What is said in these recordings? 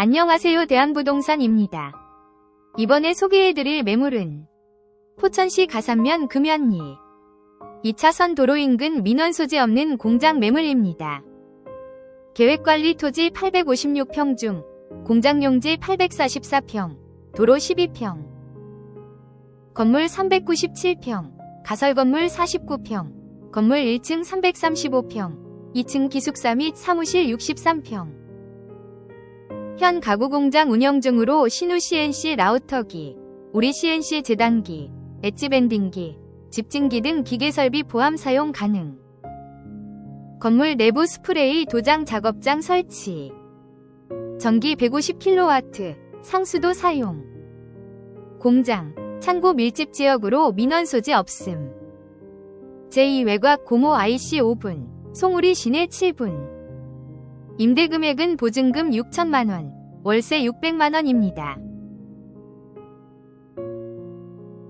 안녕하세요 대한부동산입니다. 이번에 소개해드릴 매물은 포천시 가산면 금연리 2차선 도로 인근 민원 소지 없는 공장 매물입니다. 계획관리 토지 856평 중 공장 용지 844평, 도로 12평, 건물 397평, 가설 건물 49평, 건물 1층 335평, 2층 기숙사 및 사무실 63평. 현 가구 공장 운영 중으로 신우 CNC 라우터기, 우리 CNC 재단기, 엣지 밴딩기, 집진기 등 기계 설비 포함 사용 가능. 건물 내부 스프레이 도장 작업장 설치. 전기 150kW, 상수도 사용. 공장, 창고 밀집 지역으로 민원 소지 없음. 제2 외곽 고모 IC 5분, 송우리 시내 7분. 임대 금액은 보증금 6천만원, 월세 600만원입니다.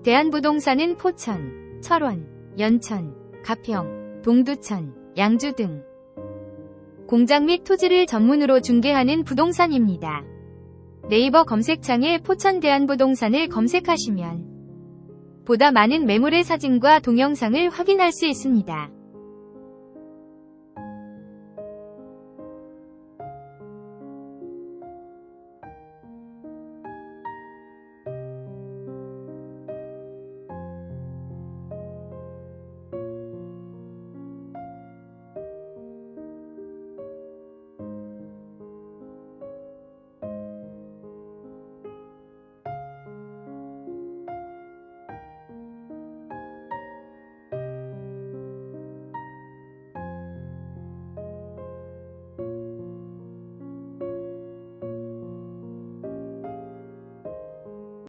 대한부동산은 포천, 철원, 연천, 가평, 동두천, 양주 등 공장 및 토지를 전문으로 중개하는 부동산입니다. 네이버 검색창에 포천 대한부동산을 검색하시면 보다 많은 매물의 사진과 동영상을 확인할 수 있습니다.